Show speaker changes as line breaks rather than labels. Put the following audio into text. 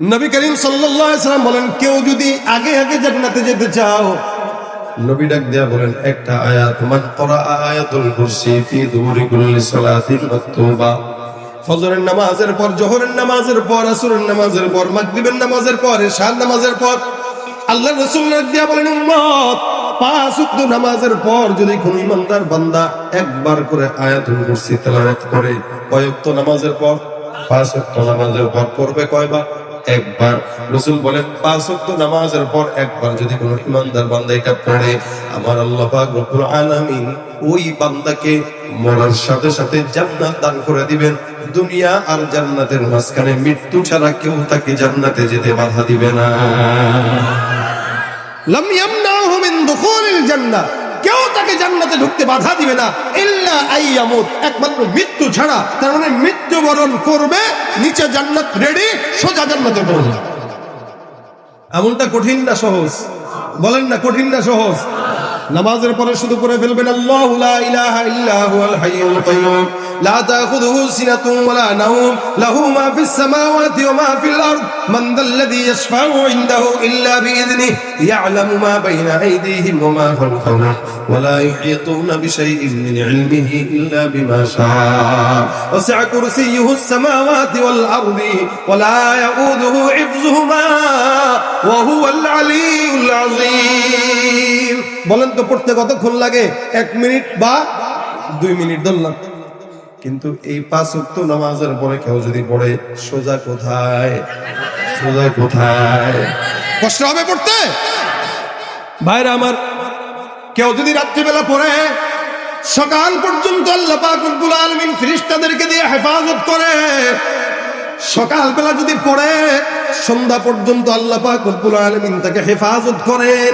নবী করিম সাল্লাম বলেন কেউ যদি আগে আগে জান্নাতে যেতে চাও নবী ডাক দেয়া বলেন একটা আয়াত মান করা আয়াতুল কুরসি ফি দুবুরি কুল্লি সালাতিন মাকতুবা। ফজরের নামাজের পর জোহরের নামাজের পর আসরের নামাজের পর মাগরিবের নামাজের পর এশার নামাজের পর আল্লাহ রাসূল দেয়া বলেন উম্মত পাঁচ ওয়াক্ত নামাজের পর যদি কোনো ইমানদার বান্দা একবার করে আয়াতুল কুরসি তেলাওয়াত করে কয় ওয়াক্ত নামাজের পর? পাঁচ ওয়াক্ত নামাজের পর পড়বে কয়বার? একবার। রসুল বলেন, পাঁচ ওয়াক্ত নামাজের পর একবার যদি কোনো ইমানদার বান্দা এটা পড়ে আমার আল্লাহ পাক আলামিন ওই বান্দাকে মরার সাথে সাথে জান্নাত দান করে দিবেন। দুনিয়া আর জান্নাতের মাঝখানে মৃত্যু ছাড়া কেউ তাকে জান্নাতে যেতে বাধা দিবে না। লাম ইয়ামনাহু মিন দুখুলিল জান্নাহ তাকে জান্নাতে ঢুকতে বাধা দিবে না। ইল্লা আইয়ামুত, একমাত্র মৃত্যু ছাড়া। তার মানে মৃত্যুবরণ করবে, নিচে জান্নাত রেডি সোজা জান্নাতে পৌঁছে যাবে। এমনটা কঠিন না সহজ। বলেন না কঠিন না সহজ। নামাজের পরে শুধু করে ফেলবেন আল্লাহু লা ইলাহা ইল্লা হুয়াল হাইয়ুল কাইয়ুম লা তাখুযুহু সিনাতুন ওয়ালা নাওম লাহু মা ফিস সামাওয়াতি ওয়া মা ফিল আরদ মান যাল্লাযী ইয়াশফাউ ইনদাহু ইল্লা বিইذনিহি ইয়ালামু মা বাইনা আইদিহিম ওয়া মা খালফাহুম ওয়া লা ইউহিতুনা বিশাইইন মিন ইলমিহি ইল্লা বিমা শাআ ওয়াসি'a কুরসিয়ুহু السماوات والأرض ولا يؤوده حفظهم বলেন তো পড়তে কতক্ষণ লাগে? এক মিনিট বা দুই মিনিট ধরলাম। কিন্তু এই পাঁচ উক্ত নামাজের পরে কেউ যদি পড়ে, সোজা কোথায়? সোজা কোথায়? কষ্ট হবে পড়তে? ভাইরা আমার, কেউ যদি রাত্রিবেলা পড়ে, সকাল পর্যন্ত আল্লাহ পাক রব্বুল আলামিন ফেরেশতাদেরকে দিয়ে হেফাজত করে। সকালবেলা যদি পড়ে, সন্ধ্যা পর্যন্ত আল্লাহ পাক রব্বুল আলামিন তাকে হেফাজত করেন